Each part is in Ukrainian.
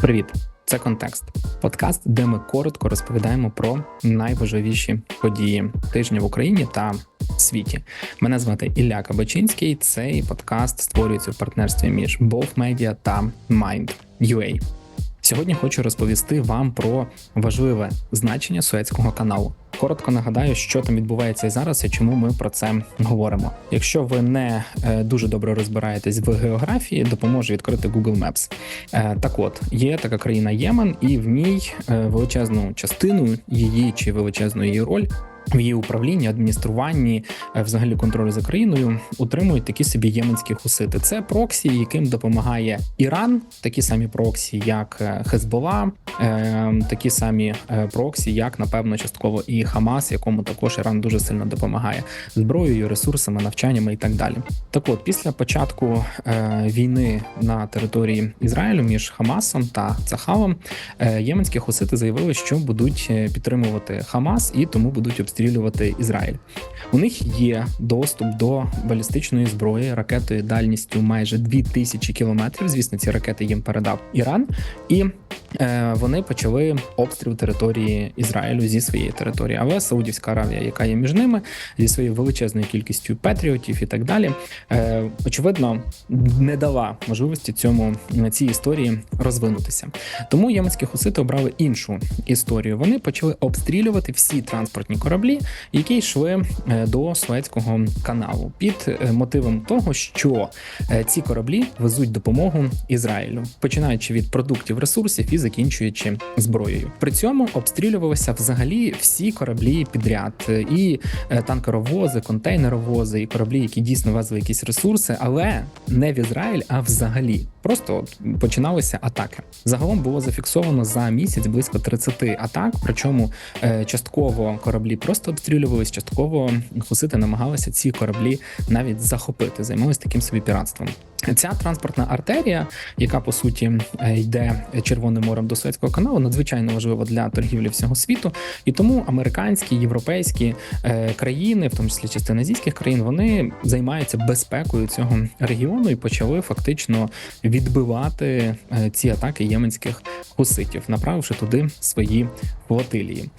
Привіт, це контекст. Подкаст, де ми коротко розповідаємо про найважливіші події тижня в Україні та світі. Мене звати Ілля Кабачинський. Цей подкаст створюється в партнерстві між Both Media та Mind.ua. Сьогодні хочу розповісти вам про важливе значення Суецького каналу. Коротко нагадаю, що там відбувається і зараз, і чому ми про це говоримо. Якщо ви не е, дуже добре розбираєтесь в географії, допоможе відкрити Google Maps. Е, Так, от є така країна Ємен, і в ній е, величезну частину її чи величезну її роль в її управлінні, адмініструванні, е, взагалі контролю за країною утримують такі собі єменські хусити. Це проксі, яким допомагає Іран, такі самі проксі, як е, Хезбола, е, такі самі проксі, як напевно частково і Хамас, якому також Іран дуже сильно допомагає зброєю, ресурсами, навчаннями і так далі. Так, от після початку війни на території Ізраїлю між Хамасом та Цахалом єменські хусити заявили, що будуть підтримувати Хамас і тому будуть обстрілювати Ізраїль. У них є доступ до балістичної зброї ракетою дальністю майже 2000 кілометрів. Звісно, ці ракети їм передав Іран, і е, вони почали обстріл території Ізраїлю зі своєї території. Але Саудівська Аравія, яка є між ними, зі своєю величезною кількістю патріотів і так далі, е, очевидно, не дала можливості цьому цій історії розвинутися. Тому єменські хусити обрали іншу історію. Вони почали обстрілювати всі транспортні кораблі кораблі, які йшли е, до Суецького каналу, під е, мотивом того, що е, ці кораблі везуть допомогу Ізраїлю, починаючи від продуктів ресурсів і закінчуючи зброєю. При цьому обстрілювалися взагалі всі кораблі підряд, і танкеровози, контейнеровози, і кораблі, які дійсно везли якісь ресурси, але не в Ізраїль, а взагалі. Просто починалися атаки. Загалом було зафіксовано за місяць близько 30 атак. Причому частково кораблі просто обстрілювались, частково хусити намагалися ці кораблі навіть захопити, займалися таким собі піратством. Ця транспортна артерія, яка по суті е, йде Червоним морем до Суецького каналу, надзвичайно важлива для торгівлі всього світу, і тому американські європейські е, країни, в тому числі частина азійських країн, вони займаються безпекою цього регіону і почали фактично відбивати е, ці атаки єменських хуситів, направивши туди свої флотилії.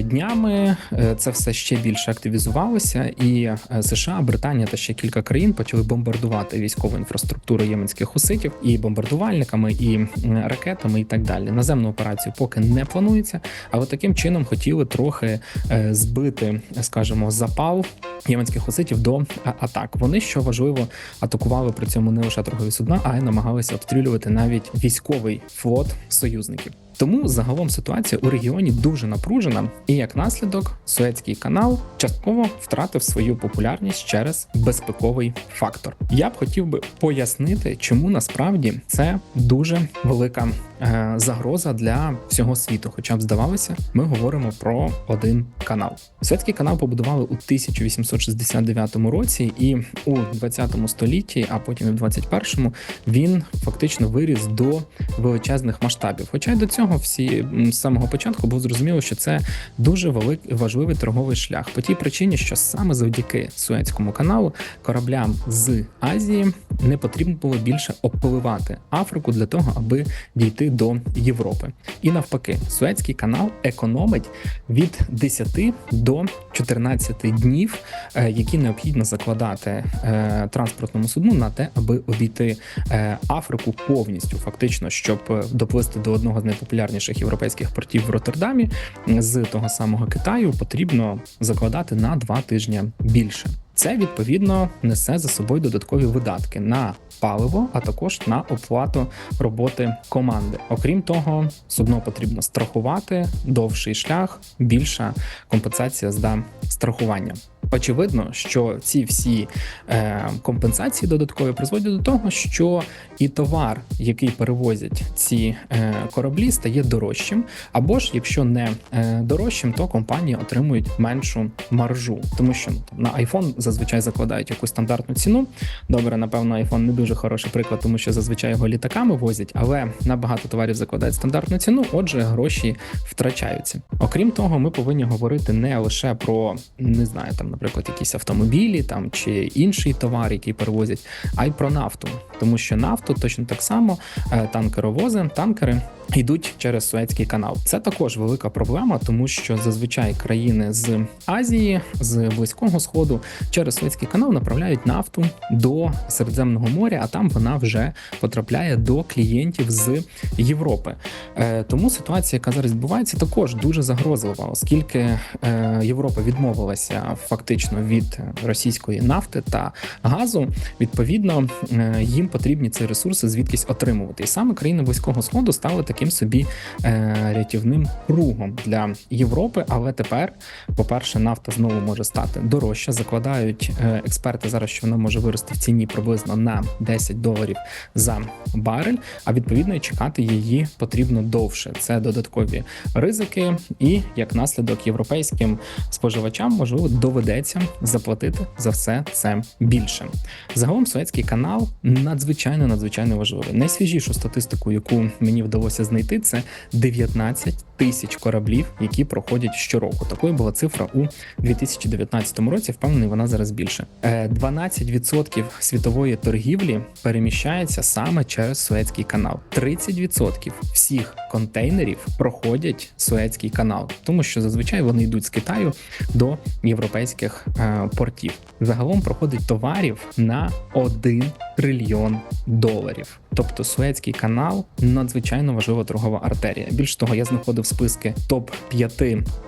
Днями це все ще більше активізувалося, і США, Британія та ще кілька країн почали бомбардувати військову інфраструктуру єменських хуситів і бомбардувальниками, і ракетами, і так далі. Наземну операцію поки не планується, але таким чином хотіли трохи е, збити, скажімо, запал єменських хуситів до атак. Вони що важливо атакували при цьому не лише торгові судна, а й намагалися обстрілювати навіть військовий флот союзників. Тому загалом ситуація у регіоні дуже напружена, і як наслідок Суецький канал частково втратив свою популярність через безпековий фактор. Я б хотів би пояснити, чому насправді це дуже велика е, загроза для всього світу. Хоча б здавалося, ми говоримо про один канал. Суецький канал побудували у 1869 році, і у 20 столітті, а потім і в 21-му, він фактично виріс до величезних масштабів. Хоча й до цього цього всі з самого початку було зрозуміло, що це дуже великий важливий торговий шлях по тій причині, що саме завдяки Суецькому каналу кораблям з Азії не потрібно було більше обпливати Африку для того, аби дійти до Європи. І навпаки, Суецький канал економить від 10 до 14 днів, е, які необхідно закладати е, транспортному судну на те, аби обійти е, Африку повністю, фактично, щоб доплисти до одного з найпопулярніших найпопулярніших європейських портів в Роттердамі з того самого Китаю потрібно закладати на два тижні більше. Це відповідно несе за собою додаткові видатки на паливо, а також на оплату роботи команди. Окрім того, судно потрібно страхувати довший шлях, більша компенсація за страхування. Очевидно, що ці всі е, компенсації додаткові призводять до того, що і товар, який перевозять ці е, кораблі, стає дорожчим. Або ж якщо не е, дорожчим, то компанії отримують меншу маржу, тому що ну, на iPhone зазвичай закладають якусь стандартну ціну. Добре, напевно, iPhone не дуже хороший приклад, тому що зазвичай його літаками возять, але на багато товарів закладають стандартну ціну, отже, гроші втрачаються. Окрім того, ми повинні говорити не лише про не знаю, там, наприклад, якісь автомобілі там чи інший товар, який перевозять, а й про нафту, тому що нафту точно так само е, танкеровози, танкери йдуть через Суецький канал. Це також велика проблема, тому що зазвичай країни з Азії, з Близького Сходу через Суецький канал направляють нафту до Середземного моря, а там вона вже потрапляє до клієнтів з Європи. Е, Тому ситуація, яка зараз відбувається, також дуже загрозлива, оскільки е, Європа відмовилася фактично від російської нафти та газу. Відповідно, е, їм потрібні ці ресурси звідкись отримувати. І саме країни Близького Сходу стали таким собі е, рятівним кругом для Європи. Але тепер, по-перше, нафта знову може стати дорожча. Закладають е, експерти зараз, що вона може вирости в ціні приблизно на 10 доларів за барель. А відповідно чекати її потрібно довше. Це додаткові ризики, і як наслідок європейським споживачам можливо доведеться заплатити за все це більше. Загалом Суецький канал надзвичайно надзвичайно важливий. Найсвіжішу статистику, яку мені вдалося знайти, це 19 тисяч кораблів, які проходять щороку. Такою була цифра у 2019 році. Впевнений, вона зараз більше. Е, 12% світової торгівлі переміщається саме через Суецький канал. 30% всіх контейнерів проходять Суецький канал, тому що зазвичай вони йдуть з Китаю до європейських е, портів. Загалом проходить товарів на 1 трильйон доларів. Тобто Суецький канал надзвичайно важлива торгова артерія. Більш того, я знаходив списки топ 5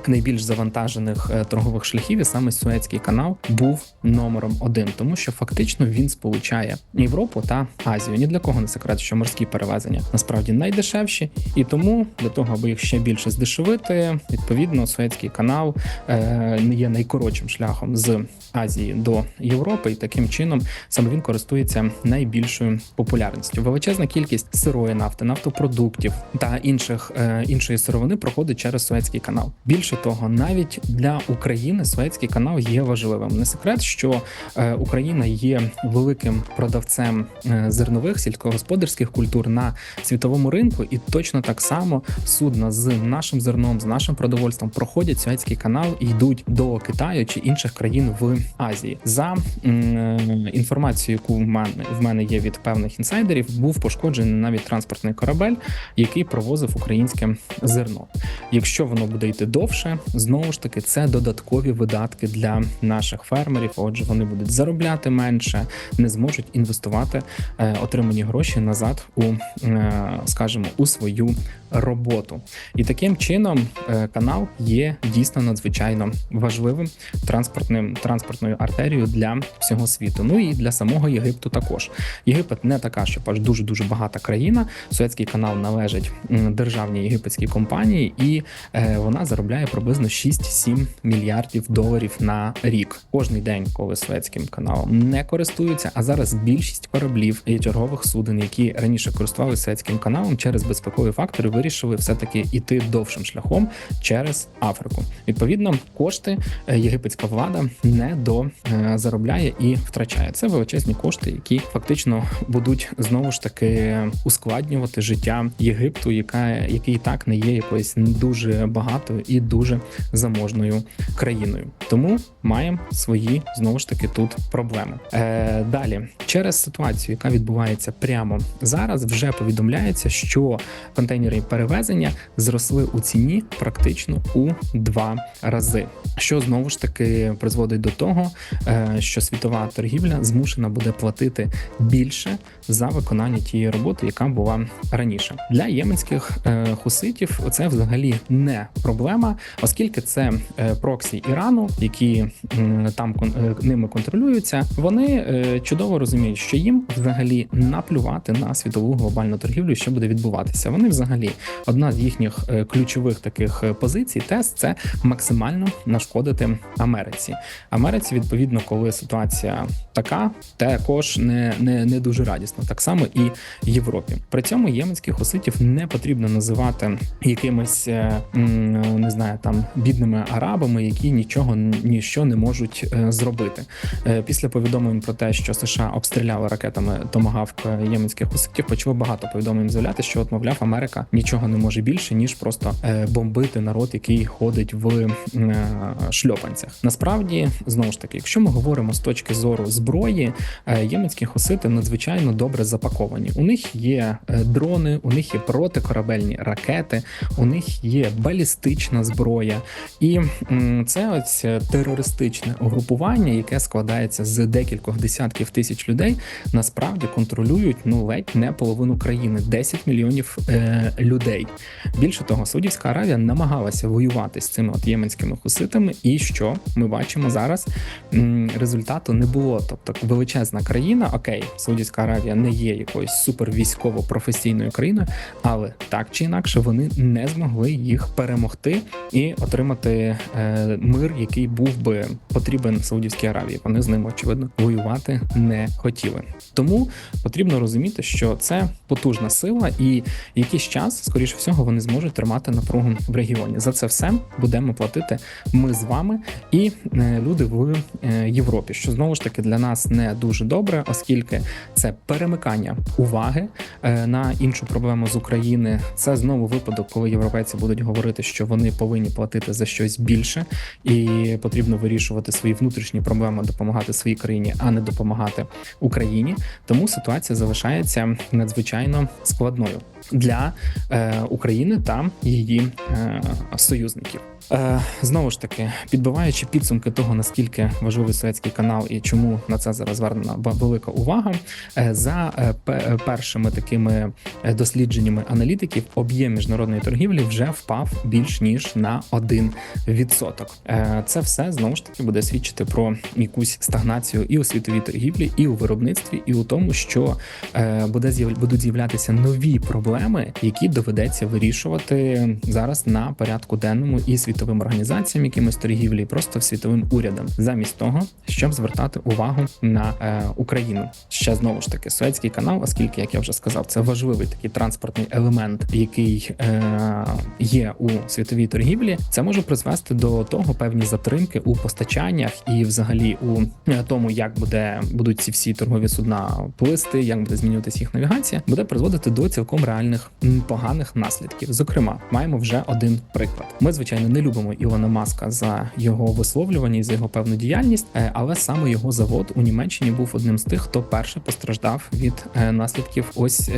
найбільш завантажених е, торгових шляхів. І саме Суецький канал був номером один, тому що фактично він сполучає Європу та Азію. Ні для кого не секрет, що морські перевезення насправді найдешевші, і тому для того, аби їх ще більше здешевити, відповідно, Суецький канал е, є найкоротшим шляхом з Азії до Європи, і таким чином саме він користується найбільшою популярністю. Величезна кількість сирої нафти, нафтопродуктів та інших е, іншої сировини проходить через Суецький канал. Більше того, навіть для України Суецький канал є важливим. Не секрет, що е, Україна є великим продавцем е, зернових сільськогосподарських культур на світовому ринку, і точно так само судна з нашим зерном, з нашим продовольством проходять Суецький канал і йдуть до Китаю чи інших країн в Азії. За е, інформацією, яку в мене в мене є від певних інсайдерів, був пошкоджений навіть транспортний корабель, який провозив українське зерно. Якщо воно буде йти довше, знову ж таки це додаткові видатки для наших фермерів. Отже, вони будуть заробляти менше, не зможуть інвестувати е, отримані гроші назад у, е, скажімо, у свою роботу. І таким чином е, канал є дійсно надзвичайно важливим транспортним транспортною артерією для всього світу. Ну і для самого Єгипту також. Єгипет не така, що дуже дуже багата країна. Суецький канал належить державній єгипетській компанії, і е, вона заробляє приблизно 6-7 мільярдів доларів на рік. Кожний день, коли Суецьким каналом не користуються. А зараз більшість кораблів і чергових суден, які раніше користувалися Суецьким каналом, через безпекові фактори вирішили все таки іти довшим шляхом через Африку. Відповідно, кошти е, єгипетська влада не до е, заробляє і втрачає. Це величезні кошти, які фактично будуть знову ж таки ускладнювати життя Єгипту, яка який так не є якоюсь дуже багатою і дуже заможною країною. Тому маємо свої знову ж таки тут проблеми. Е, далі через ситуацію, яка відбувається прямо зараз, вже повідомляється, що контейнери перевезення зросли у ціні практично у два рази, що знову ж таки призводить до того, е, що світова торгівля змушена буде платити більше за виконання тієї роботи, яка була раніше. Для єменських е, хуситів взагалі не проблема, оскільки це е, проксі Ірану, які там е, ними контролюються. Вони е, чудово розуміють, що їм взагалі наплювати на світову глобальну торгівлю, що буде відбуватися. Вони взагалі одна з їхніх ключових таких позицій, тест це максимально нашкодити Америці. Америці, відповідно, коли ситуація така, також не, не, не дуже радісно, так само і Європі. При цьому єменських хуситів не потрібно називати якимись. Якимись е, не знаю, там бідними арабами, які нічого ніщо не можуть е, зробити. Е, Після повідомлень про те, що США обстріляли ракетами томагавк єменських хуситів, почало багато повідомлень з'являти, що от мовляв Америка нічого не може більше ніж просто бомбити народ, який ходить в шльопанцях. Насправді, знову ж таки, якщо ми говоримо з точки зору зброї, єменські хусити надзвичайно добре запаковані. У них є дрони, у них є протикорабельні ракети, у них є балістична зброя, і це ось е, терористичне угрупування, яке складається з декількох десятків тисяч людей, насправді контролюють ну ледь не половину країни 10 мільйонів е, людей. Більше того, Саудівська Аравія намагалася воювати з цими от єменськими хуситами, і що ми бачимо зараз? Результату не було. Тобто величезна країна, окей, Саудівська Аравія не є якоюсь супер військово-професійною країною, але так чи інакше вони не змогли їх перемогти і отримати е, мир, який був би потрібен Саудівській Аравії. Вони з ним очевидно воювати не хотіли. Тому потрібно розуміти, що це потужна сила, і якийсь час, скоріше всього, вони зможуть тримати напругу в регіоні. За це все будемо платити ми з вами і е, люди в е, Європі, що знову ж таки для нас не дуже добре, оскільки це перемикання уваги на іншу проблему з України. Це знову випадок, коли європейці будуть говорити, що вони повинні платити за щось більше, і потрібно вирішувати свої внутрішні проблеми, допомагати своїй країні, а не допомагати Україні. Тому ситуація залишається надзвичайно складною для е, України та її е, союзників. Е, знову ж таки, підбиваючи підсумки того, наскільки важливий Суецький канал і чому на це зараз звернена велика увага, е, за е, першими такими е, дослідженнями аналітиків, об'єм міжнародної торгівлі вже впав більш ніж на 1%. Е, Це все знову ж таки буде свідчити про якусь стагнацію і у світовій торгівлі, і у виробництві, і у тому, що е, буде будуть з'являтися нові проблеми, які доведеться вирішувати зараз на порядку денному і світовим організаціям, якимось торгівлі, і просто світовим урядам, замість того, щоб звертати увагу на е, Україну. Ще знову ж таки Суецький канал, оскільки, як я вже сказав, це важливий такий транспортний елемент, який є у світовій торгівлі. Це може призвести до того певні затримки у постачаннях і, взагалі, у е, тому, як буде будуть ці всі торгові судна плисти, як буде змінюватися їх навігація, буде призводити до цілком реальних поганих наслідків. Зокрема, маємо вже один приклад. Ми, звичайно, не любимо Ілона Маска за його висловлювання і за його певну діяльність, е, але саме його завод у Німеччині був одним з тих, хто перший постраждав від е, наслідків ось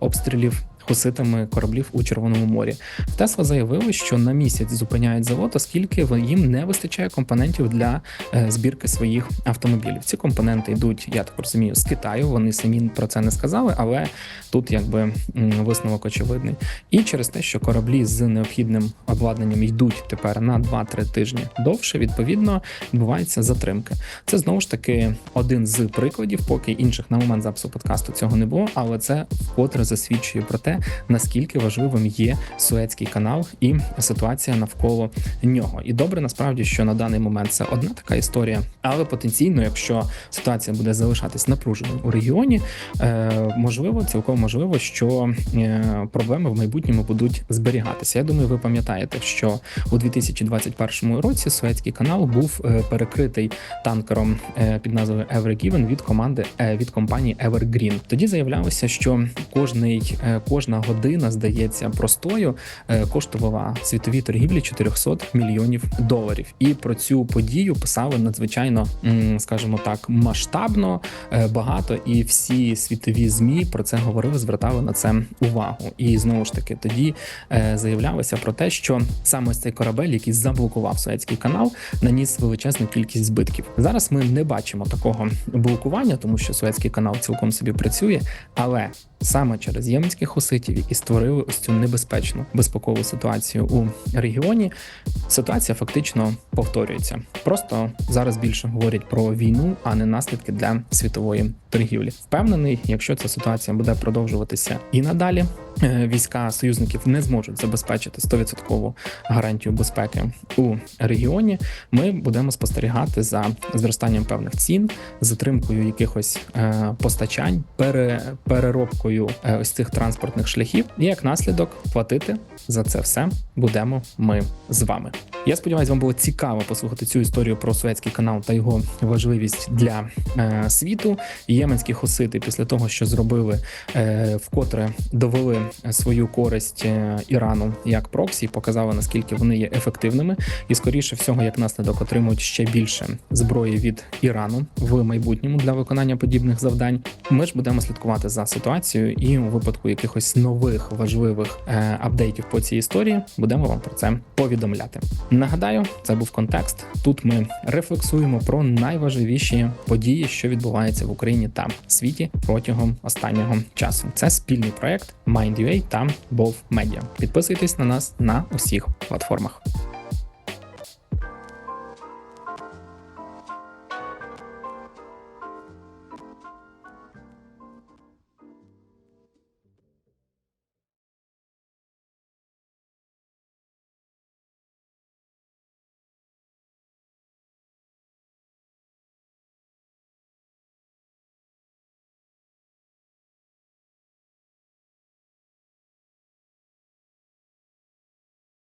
обстрілів. Хуситами кораблів у Червоному морі Тесла заявили, що на місяць зупиняють завод, оскільки їм не вистачає компонентів для е, збірки своїх автомобілів. Ці компоненти йдуть, я так розумію, з Китаю. Вони самі про це не сказали, але тут якби висновок очевидний. І через те, що кораблі з необхідним обладнанням йдуть тепер на 2-3 тижні довше, відповідно відбуваються затримки. Це знову ж таки один з прикладів, поки інших на момент запису подкасту цього не було, але це вкотре засвідчує про те, наскільки важливим є Суецький канал і ситуація навколо нього. І добре насправді, що на даний момент це одна така історія, але потенційно, якщо ситуація буде залишатись напруженою у регіоні, е, можливо, цілком можливо, що е, проблеми в майбутньому будуть зберігатися. Я думаю, ви пам'ятаєте, що у 2021 році Суецький канал був е, перекритий танкером під назвою Ever Given від команди від компанії Evergreen. Тоді заявлялося, що кожний е, кожна година здається простою е, коштувала світовій торгівлі 400 мільйонів доларів. І про цю подію писали надзвичайно, скажімо так, масштабно е, багато, і всі світові змі про це говорили, звертали на це увагу. І знову ж таки, тоді е, заявлялося про те, що саме цей корабель, який заблокував Суецький канал, наніс величезну кількість збитків. Зараз ми не бачимо такого блокування, тому що Суецький канал цілком собі працює, але саме через єменських хуситів, які створили ось цю небезпечну безпекову ситуацію у регіоні, ситуація фактично повторюється. Просто зараз більше говорять про війну, а не наслідки для світової торгівлі. Впевнений, якщо ця ситуація буде продовжуватися і надалі, е, війська союзників не зможуть забезпечити 100% гарантію безпеки у регіоні. Ми будемо спостерігати за зростанням певних цін, затримкою якихось е, постачань, пере, переробкою безпекою е, ось цих транспортних шляхів, і як наслідок платити за це все будемо ми з вами. Я сподіваюся, вам було цікаво послухати цю історію про Суецький канал та його важливість для е, світу. Єменські хусити після того, що зробили е, вкотре довели свою користь е, Ірану як проксі, показали наскільки вони є ефективними, і скоріше всього, як наслідок, отримують ще більше зброї від Ірану в майбутньому для виконання подібних завдань. Ми ж будемо слідкувати за ситуацією, і у випадку якихось нових важливих е, апдейтів по цій історії будемо вам про це повідомляти. Нагадаю, це був контекст. Тут ми рефлексуємо про найважливіші події, що відбуваються в Україні та світі протягом останнього часу. Це спільний проект MindUA та Bov Media. Підписуйтесь на нас на усіх платформах.